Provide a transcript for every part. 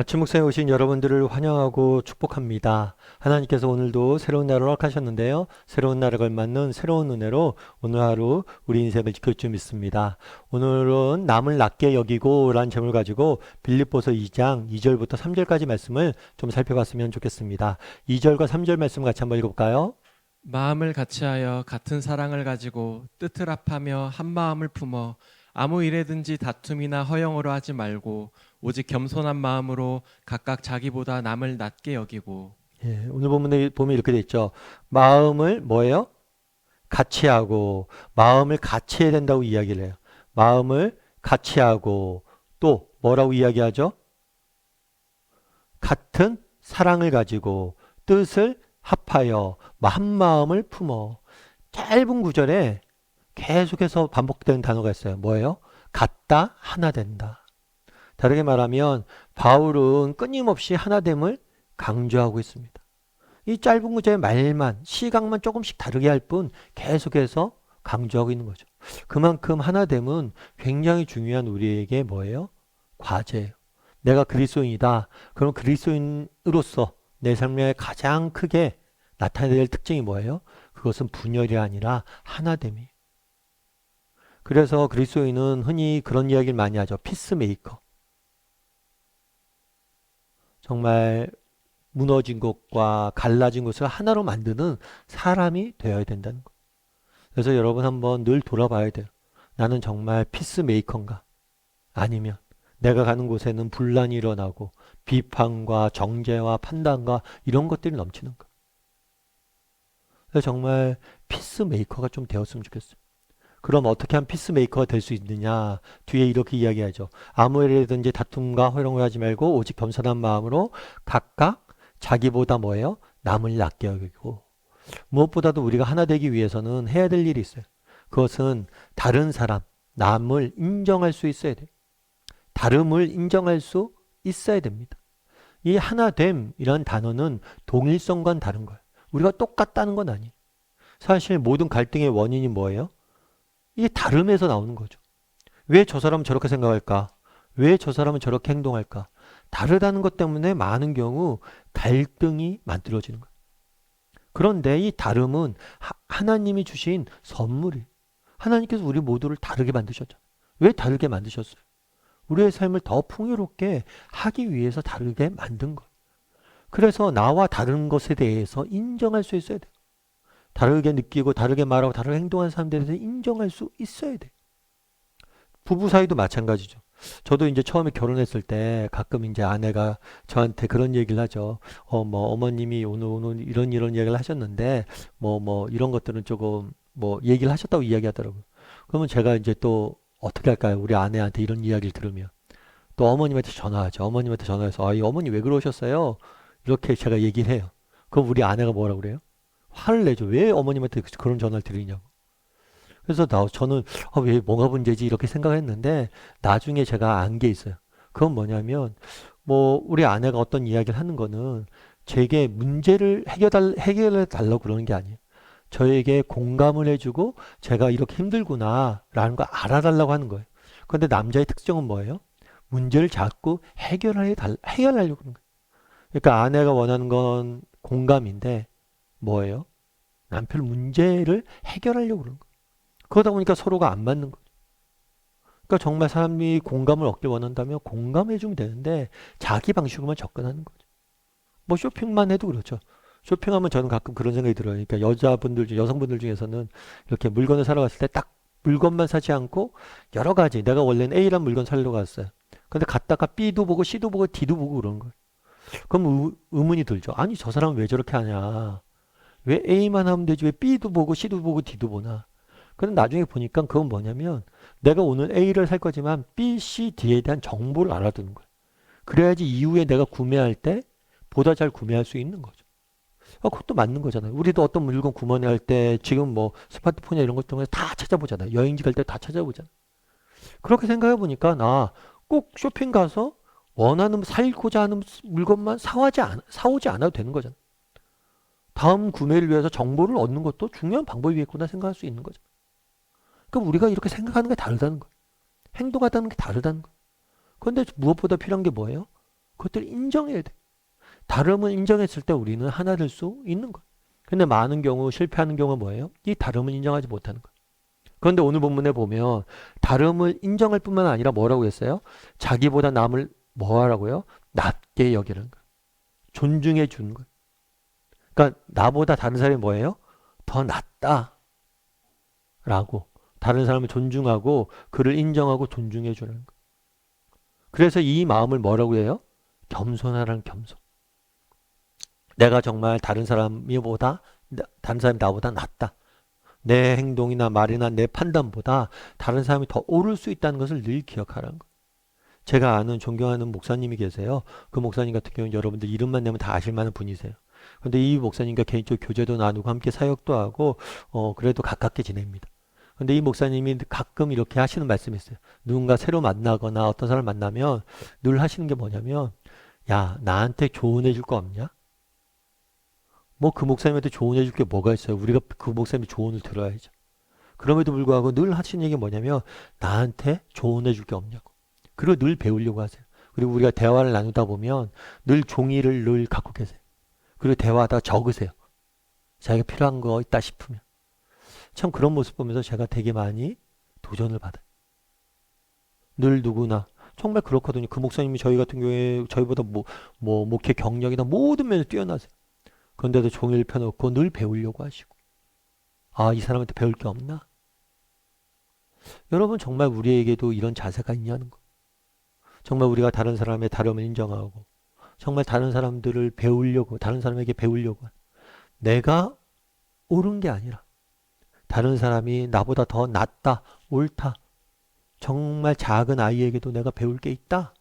아침 묵상에 오신 여러분들을 환영하고 축복합니다. 하나님께서 오늘도 새로운 날을 허락하셨는데요. 새로운 날에 걸맞는 새로운 은혜로 오늘 하루 우리 인생을 지킬 줄 믿습니다. 오늘은 남을 낮게 여기고 라는 제목을 가지고 빌립보서 2장 2절부터 3절까지 말씀을 좀 살펴봤으면 좋겠습니다. 2절과 3절 말씀 같이 한번 읽어볼까요? 마음을 같이하여 같은 사랑을 가지고 뜻을 합하며 한 마음을 품어 아무 일에든지 다툼이나 허영으로 하지 말고 오직 겸손한 마음으로 각각 자기보다 남을 낮게 여기고 예, 오늘 본문에 보면 이렇게 돼 있죠. 마음을 뭐예요? 같이 하고 마음을 같이 해야 된다고 이야기를 해요. 마음을 같이 하고 또 뭐라고 이야기하죠? 같은 사랑을 가지고 뜻을 합하여 한 마음을 품어. 짧은 구절에 계속해서 반복되는 단어가 있어요. 뭐예요? 같다 하나 된다. 다르게 말하면 바울은 끊임없이 하나됨을 강조하고 있습니다. 이 짧은 구절의 말만, 시각만 조금씩 다르게 할 뿐 계속해서 강조하고 있는 거죠. 그만큼 하나됨은 굉장히 중요한 우리에게 뭐예요? 과제예요. 내가 그리스도인이다. 그럼 그리스도인으로서 내 삶에 가장 크게 나타내야 될 특징이 뭐예요? 그것은 분열이 아니라 하나됨이에요. 그래서 그리스도인은 흔히 그런 이야기를 많이 하죠. 피스메이커. 정말 무너진 것과 갈라진 것을 하나로 만드는 사람이 되어야 된다는 것. 그래서 여러분 한번 늘 돌아봐야 돼요. 나는 정말 피스메이커인가? 아니면 내가 가는 곳에는 분란이 일어나고 비판과 정죄와 판단과 이런 것들이 넘치는가? 정말 피스메이커가 좀 되었으면 좋겠어요. 그럼 어떻게 하면 피스메이커가 될 수 있느냐? 뒤에 이렇게 이야기하죠. 아무 일이든지 다툼과 허용을 하지 말고 오직 겸손한 마음으로 각각 자기보다 뭐예요? 남을 낮게 여기고 무엇보다도 우리가 하나 되기 위해서는 해야 될 일이 있어요. 그것은 다른 사람, 남을 인정할 수 있어야 돼요. 다름을 인정할 수 있어야 됩니다. 이 하나됨이란 단어는 동일성과는 다른 거예요. 우리가 똑같다는 건 아니에요. 사실 모든 갈등의 원인이 뭐예요? 이게 다름에서 나오는 거죠. 왜 저 사람은 저렇게 생각할까? 왜 저 사람은 저렇게 행동할까? 다르다는 것 때문에 많은 경우 갈등이 만들어지는 거예요. 그런데 이 다름은 하, 하나님이 주신 선물이에요. 하나님께서 우리 모두를 다르게 만드셨잖아요. 왜 다르게 만드셨어요? 우리의 삶을 더 풍요롭게 하기 위해서 다르게 만든 거예요. 그래서 나와 다른 것에 대해서 인정할 수 있어야 돼요. 다르게 느끼고 다르게 말하고 다르게 행동하는 사람들에 대해서 인정할 수 있어야 돼. 부부 사이도 마찬가지죠. 저도 이제 처음에 결혼했을 때 가끔 이제 아내가 저한테 그런 얘기를 하죠. 어, 뭐 어머님이 오늘 오늘 이런 이런 얘기를 하셨는데 뭐 뭐 이런 것들은 조금 뭐 얘기를 하셨다고 이야기 하더라고요. 그러면 제가 이제 또 어떻게 할까요? 우리 아내한테 이런 이야기를 들으면 또 어머님한테 전화하죠. 어머님한테 전화해서 아, 이 어머니 왜 그러셨어요? 이렇게 제가 얘기를 해요. 그럼 우리 아내가 뭐라고 그래요? 화를 내죠. 왜 어머님한테 그- 그런 전화를 드리냐고. 그래서 나 저는 아, 왜 뭐가 문제지 이렇게 생각했는데 나중에 제가 안 게 있어요. 그건 뭐냐면 뭐 우리 아내가 어떤 이야기를 하는 거는 제게 문제를 해결달, 해결해 달라고 그러는 게 아니에요. 저에게 공감을 해주고 제가 이렇게 힘들구나라는 걸 알아달라고 하는 거예요. 그런데 남자의 특징은 뭐예요? 문제를 자꾸 해결해 달, 해결하려고 그러는 거예요. 그러니까 아내가 원하는 건 공감인데 뭐예요? 남편 문제를 해결하려고 그러는 거예요. 그러다 보니까 서로가 안 맞는 거죠. 그러니까 정말 사람이 공감을 얻길 원한다면 공감해주면 되는데 자기 방식으로만 접근하는 거죠. 뭐 쇼핑만 해도 그렇죠. 쇼핑하면 저는 가끔 그런 생각이 들어요. 그러니까 여자분들, 중- 여성분들 중에서는 이렇게 물건을 사러 갔을 때 딱 물건만 사지 않고 여러 가지 내가 원래는 A란 물건 사려고 갔어요. 근데 갔다가 B도 보고 C도 보고 D도 보고 그러는 거예요. 그럼 의, 의문이 들죠. 아니 저 사람은 왜 저렇게 하냐? 왜 A만 하면 되지 왜 B도 보고 C도 보고 D도 보나? 근데 나중에 보니까 그건 뭐냐면 내가 오늘 A를 살 거지만 B, C, D에 대한 정보를 알아두는 거예요. 그래야지 이후에 내가 구매할 때 보다 잘 구매할 수 있는 거죠. 아, 그것도 맞는 거잖아요. 우리도 어떤 물건 구매할 때 지금 뭐 스마트폰이나 이런 것 때문에 다 찾아보잖아요. 여행지 갈 때 다 찾아보잖아요. 그렇게 생각해 보니까 나 꼭 쇼핑 가서 원하는 살고자 하는 물건만 사오지 않아도 되는 거잖아요. 다음 구매를 위해서 정보를 얻는 것도 중요한 방법이겠구나 생각할 수 있는 거죠. 그럼 우리가 이렇게 생각하는 게 다르다는 거예요. 행동하다는 게 다르다는 거예요. 그런데 무엇보다 필요한 게 뭐예요? 그것들 인정해야 돼. 다름을 인정했을 때 우리는 하나 될 수 있는 거야. 근데 많은 경우 실패하는 경우가 뭐예요? 이 다름을 인정하지 못하는 거야. 그런데 오늘 본문에 보면 다름을 인정할 뿐만 아니라 뭐라고 했어요? 자기보다 남을 뭐 하라고요? 낮게 여기는 거야. 존중해 주는 거야. 그러니까 나보다 다른 사람이 뭐예요? 더 낫다. 라고 다른 사람을 존중하고 그를 인정하고 존중해 주는 거. 그래서 이 마음을 뭐라고 해요? 겸손하라는 겸손. 내가 정말 다른 사람이보다 나- 다른 사람이 나보다 낫다. 내 행동이나 말이나 내 판단보다 다른 사람이 더 옳을 수 있다는 것을 늘 기억하라는 거. 제가 아는 존경하는 목사님이 계세요. 그 목사님 같은 경우는 여러분들 이름만 내면 다 아실 만한 분이세요. 근데 이 목사님과 개인적 교제도 나누고 함께 사역도 하고 어 그래도 가깝게 지냅니다. 근데 이 목사님이 가끔 이렇게 하시는 말씀이 있어요. 누군가 새로 만나거나 어떤 사람을 만나면 늘 하시는 게 뭐냐면 야 나한테 조언해 줄 거 없냐? 뭐 그 목사님한테 조언해 줄 게 뭐가 있어요? 우리가 그 목사님의 조언을 들어야죠. 그럼에도 불구하고 늘 하시는 얘기 뭐냐면 나한테 조언해 줄 게 없냐고. 그리고 늘 배우려고 하세요. 그리고 우리가 대화를 나누다 보면 늘 종이를 늘 갖고 계세요. 그리고 대화하다 적으세요. 자기가 필요한 거 있다 싶으면. 참 그런 모습 보면서 제가 되게 많이 도전을 받아요. 늘 누구나 정말 그렇거든요. 그 목사님이 저희 같은 경우에 저희보다 뭐, 뭐 목회 경력이나 모든 면에서 뛰어나세요. 그런데도 종이를 펴놓고 늘 배우려고 하시고 아 이 사람한테 배울 게 없나? 여러분 정말 우리에게도 이런 자세가 있냐는 거. 정말 우리가 다른 사람의 다름을 인정하고 정말 다른 사람들을 배우려고 다른 사람에게 배우려고. 내가 옳은 게 아니라 다른 사람이 나보다 더 낫다, 옳다. 정말 작은 아이에게도 내가 배울 게 있다.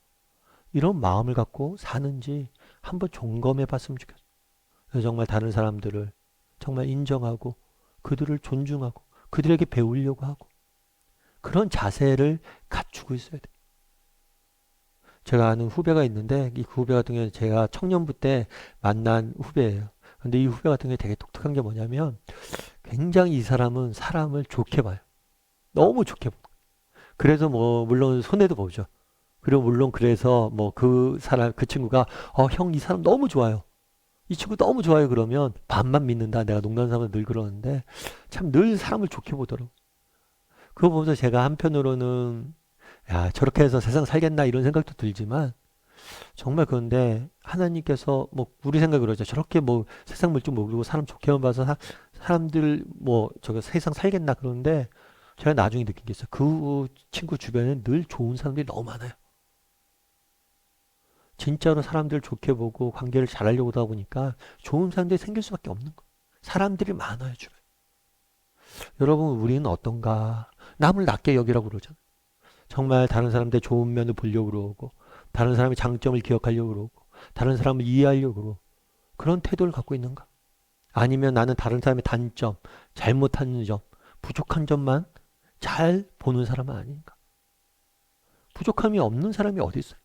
이런 마음을 갖고 사는지 한번 점검해 봤으면 좋겠어. 그래서 정말 다른 사람들을 정말 인정하고 그들을 존중하고 그들에게 배우려고 하고 그런 자세를 갖추고 있어야 돼. 제가 아는 후배가 있는데 이 후배 같은 경우는 제가 청년부 때 만난 후배예요. 근데 이 후배 같은 경우에 되게 독특한 게 뭐냐면 굉장히 이 사람은 사람을 좋게 봐요. 너무 좋게 봐. 그래서 뭐 물론 손해도 보죠. 그리고 물론 그래서 뭐 그 사람 그 친구가 어 형 이 사람 너무 좋아요. 이 친구 너무 좋아요 그러면 반만 믿는다. 내가 농담 삼아 늘 그러는데 참 늘 사람을 좋게 보더라고. 그거 보면서 제가 한편으로는 야 저렇게 해서 세상 살겠나 이런 생각도 들지만 정말 그런데 하나님께서 뭐 우리 생각 그러죠. 저렇게 뭐 세상 물줄 모르고 사람 좋게만 봐서 사, 사람들 뭐 저거 세상 살겠나 그러는데 제가 나중에 느낀 게 있어요. 그 친구 주변에 늘 좋은 사람들이 너무 많아요. 진짜로 사람들 좋게 보고 관계를 잘하려고 하다 보니까 좋은 사람들이 생길 수밖에 없는 거예요. 사람들이 많아요, 주변에. 여러분, 우리는 어떤가? 남을 낮게 여기라고 그러잖아요. 정말 다른 사람들의 좋은 면을 보려고 그러고, 다른 사람의 장점을 기억하려고 그러고, 다른 사람을 이해하려고 그러고, 그런 태도를 갖고 있는가? 아니면 나는 다른 사람의 단점, 잘못하는 점, 부족한 점만 잘 보는 사람은 아닌가? 부족함이 없는 사람이 어디 있어요?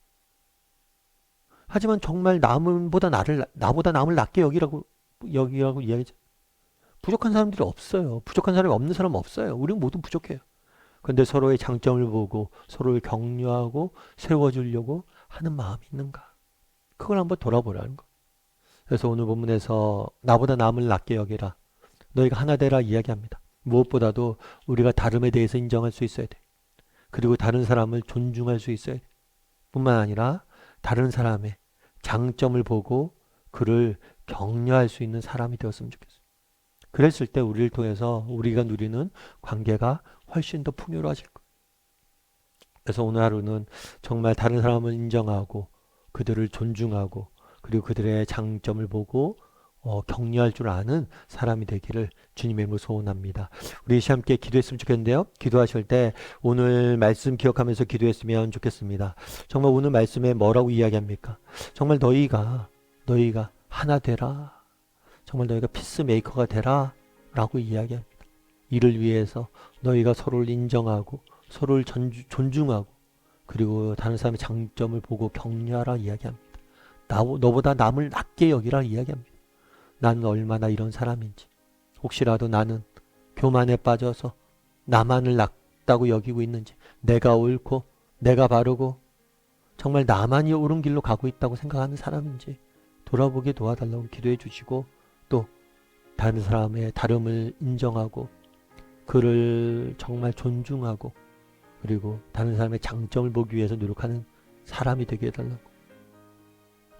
하지만 정말 남보다 나를 나보다 남을 낮게 여기라고 여기라고 이야기죠. 부족한 사람들이 없어요. 부족한 사람이 없는 사람 없어요. 우리는 모두 부족해요. 근데 서로의 장점을 보고 서로를 격려하고 세워주려고 하는 마음이 있는가? 그걸 한번 돌아보라는 거. 그래서 오늘 본문에서 나보다 남을 낮게 여기라. 너희가 하나 되라 이야기합니다. 무엇보다도 우리가 다름에 대해서 인정할 수 있어야 돼. 그리고 다른 사람을 존중할 수 있어야 돼. 뿐만 아니라 다른 사람의 장점을 보고 그를 격려할 수 있는 사람이 되었으면 좋겠어요. 그랬을 때 우리를 통해서 우리가 누리는 관계가 훨씬 더 풍요로워질 거예요. 그래서 오늘 하루는 정말 다른 사람을 인정하고 그들을 존중하고 그리고 그들의 장점을 보고 어, 격려할 줄 아는 사람이 되기를 주님의 이름으로 소원합니다. 우리 시 함께 기도했으면 좋겠는데요. 기도하실 때 오늘 말씀 기억하면서 기도했으면 좋겠습니다. 정말 오늘 말씀에 뭐라고 이야기합니까? 정말 너희가 너희가 하나 되라. 정말 너희가 피스메이커가 되라 라고 이야기합니다. 이를 위해서 너희가 서로를 인정하고 서로를 전주, 존중하고 그리고 다른 사람의 장점을 보고 격려하라 이야기합니다. 나, 너보다 남을 낮게 여기라 이야기합니다. 나는 얼마나 이런 사람인지 혹시라도 나는 교만에 빠져서 나만을 낮다고 여기고 있는지 내가 옳고 내가 바르고 정말 나만이 옳은 길로 가고 있다고 생각하는 사람인지 돌아보게 도와달라고 기도해 주시고 또 다른 사람의 다름을 인정하고 그를 정말 존중하고 그리고 다른 사람의 장점을 보기 위해서 노력하는 사람이 되게 해달라고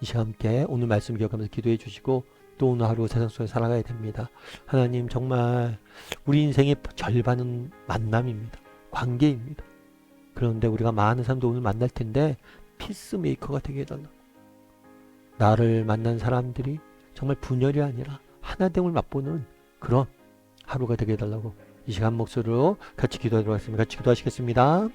이 시간 함께 오늘 말씀 기억하면서 기도해 주시고 또 오늘 하루 세상 속에 살아가야 됩니다. 하나님 정말 우리 인생의 절반은 만남입니다. 관계입니다. 그런데 우리가 많은 사람도 오늘 만날 텐데 피스메이커가 되게 해달라고 나를 만난 사람들이 정말 분열이 아니라 하나됨을 맛보는 그런 하루가 되게 해달라고 이 시간 목소리로 같이 기도하도록 하겠습니다. 같이 기도하시겠습니다.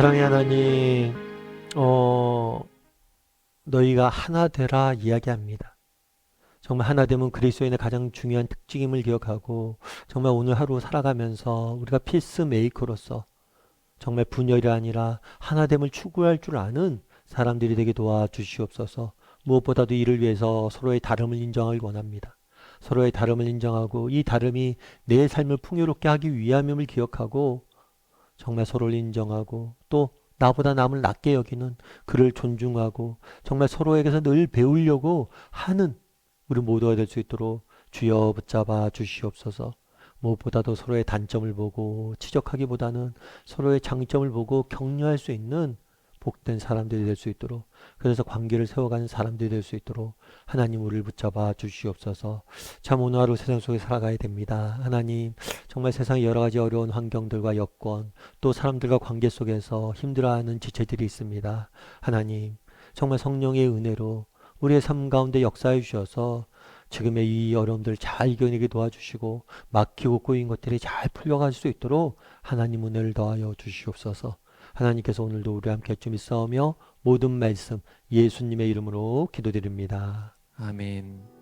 사랑의 하나님, 어, 너희가 하나 되라 이야기합니다. 정말 하나 되면 그리스도인의 가장 중요한 특징임을 기억하고 정말 오늘 하루 살아가면서 우리가 피스메이커로서 정말 분열이 아니라 하나됨을 추구할 줄 아는 사람들이 되게 도와주시옵소서. 무엇보다도 이를 위해서 서로의 다름을 인정하길 원합니다. 서로의 다름을 인정하고 이 다름이 내 삶을 풍요롭게 하기 위함임을 기억하고 정말 서로를 인정하고 또 나보다 남을 낮게 여기는 그를 존중하고 정말 서로에게서 늘 배우려고 하는 우리 모두가 될 수 있도록 주여 붙잡아 주시옵소서. 무엇보다도 서로의 단점을 보고 지적하기보다는 서로의 장점을 보고 격려할 수 있는 복된 사람들이 될 수 있도록 그래서 관계를 세워가는 사람들이 될 수 있도록 하나님 우리를 붙잡아 주시옵소서. 참 오늘 하루 세상 속에 살아가야 됩니다. 하나님 정말 세상의 여러 가지 어려운 환경들과 여건 또 사람들과 관계 속에서 힘들어하는 지체들이 있습니다. 하나님 정말 성령의 은혜로 우리의 삶 가운데 역사해 주셔서 지금의 이 어려움들 잘 이겨내게 도와주시고 막히고 꼬인 것들이 잘 풀려갈 수 있도록 하나님 은혜를 더하여 주시옵소서. 하나님께서 오늘도 우리와 함께 좀 있어오며 모든 말씀 예수님의 이름으로 기도드립니다. 아멘.